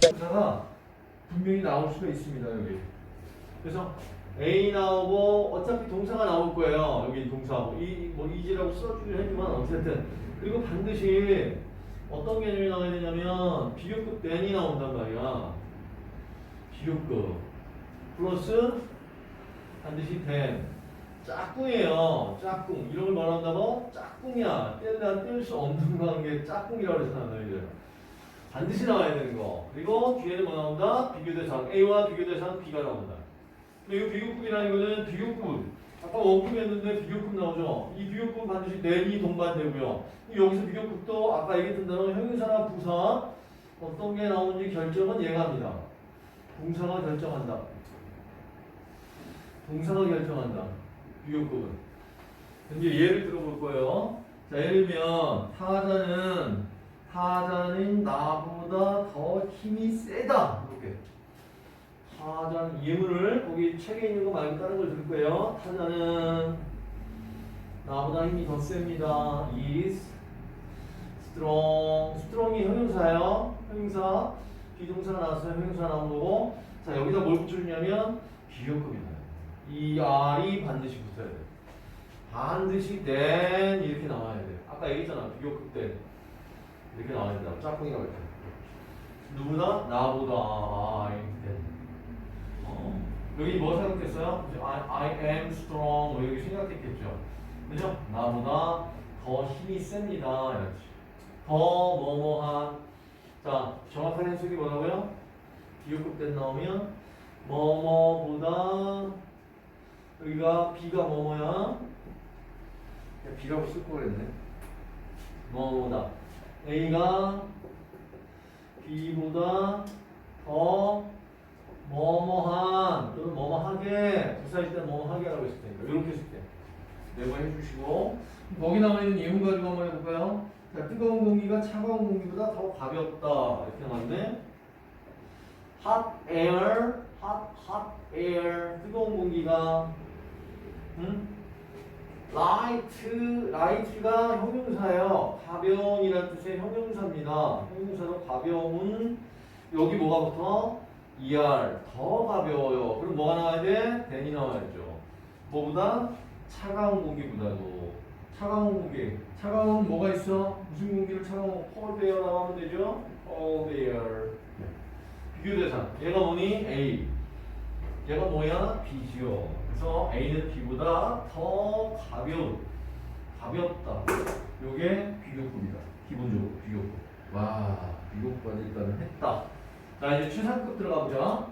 동사가 분명히 나올 수가 있습니다 여기. 그래서 A 나오고 어차피 동사가 나올 거예요 여기 동사하고 이뭐 이지라고 써주긴 했지만 어쨌든 그리고 반드시 어떤 개념이 나와야 되냐면 비교급 then이 나온단 말이야. 비교급 플러스 반드시 then 짝꿍이에요. 짝꿍 이런 걸 말한다고 짝꿍이야. 뗄래 뗄수 없는 관계 짝꿍이라고 그랬잖아 너희들. 반드시 나와야 되는 거. 그리고 뒤에는 뭐 나온다? 비교 대상 A와 비교 대상 B가 나온다. 근데 이 비교급이라는 거는 비교급. 아까 원급 했는데 비교급 나오죠. 이 비교급 반드시 낸이 동반되고요. 여기서 비교급도 아까 얘기했던 대로 형용사나 부사 어떤 게 나오는지 결정은 얘가 합니다. 동사가 결정한다. 동사가 결정한다. 비교급은. 이제 예를 들어볼 거예요. 자, 예를 들면 타자는 타자는 나보다 더 힘이 세다. 이렇게. 타자는 예문을 거기 책에 있는 거 말고 다른 걸 들을 거예요. 타자는 나보다 힘이 더 셉니다. is strong. strong이 형용사예요. 형용사. 비동사가 나왔어요. 형용사 나온 거고. 자, 여기다 뭘 붙여주냐면 비교급이다. 이 R이 반드시 붙어야 돼. 반드시 then 이렇게 나와야 돼. 아까 얘기했잖아. 비교급 때. 이렇게 나와야 된다. 짝꿍이라고 했죠. 누구다? 나보다. 아, then. 어. 여기 뭐 생각했어요? I, I am strong. 뭐 여기 생각했겠죠. 그죠? 나보다 더 힘이 셉니다. 이렇지. 더 뭐뭐한. 자, 정확한 해석이 뭐라고요? 비교급 때 나오면 뭐뭐보다 여기가 B가 뭐뭐야? B라고 쓸걸 그랬네. 뭐뭐다. A가 B보다 더 뭐뭐한 또는 뭐뭐하게 부사일 때 뭐뭐하게 라고 했을 테니까 이렇게 했을 때 메모해 주시고 거기 나와 있는 예문 가지고 한번 해볼까요? 자, 뜨거운 공기가 차가운 공기보다 더 가볍다 이렇게 나왔네. hot air, hot hot air 뜨거운 공기가 응? light, light가 형용사예요. 가벼운이라는 뜻의 형용사입니다. 형용사로 가벼운 여기 뭐가 붙어? er 더 가벼워요. 그럼 뭐가 나와야 돼? then이 나와야죠. 뭐보다 차가운 공기보다도 차가운 공기. 차가운 뭐가 있어? 무슨 공기를 차가운 cold air라고 하면 되죠? cold air. 비교대상. 얘가 뭐니? A. 얘가 뭐야? B죠. 그래서 A는 B보다 더 가벼운, 가볍다. 요게 비교구입니다. 기본적으로 비교급. 와, 비교급까지 일단은 했다. 자, 이제 최상급 들어가보자.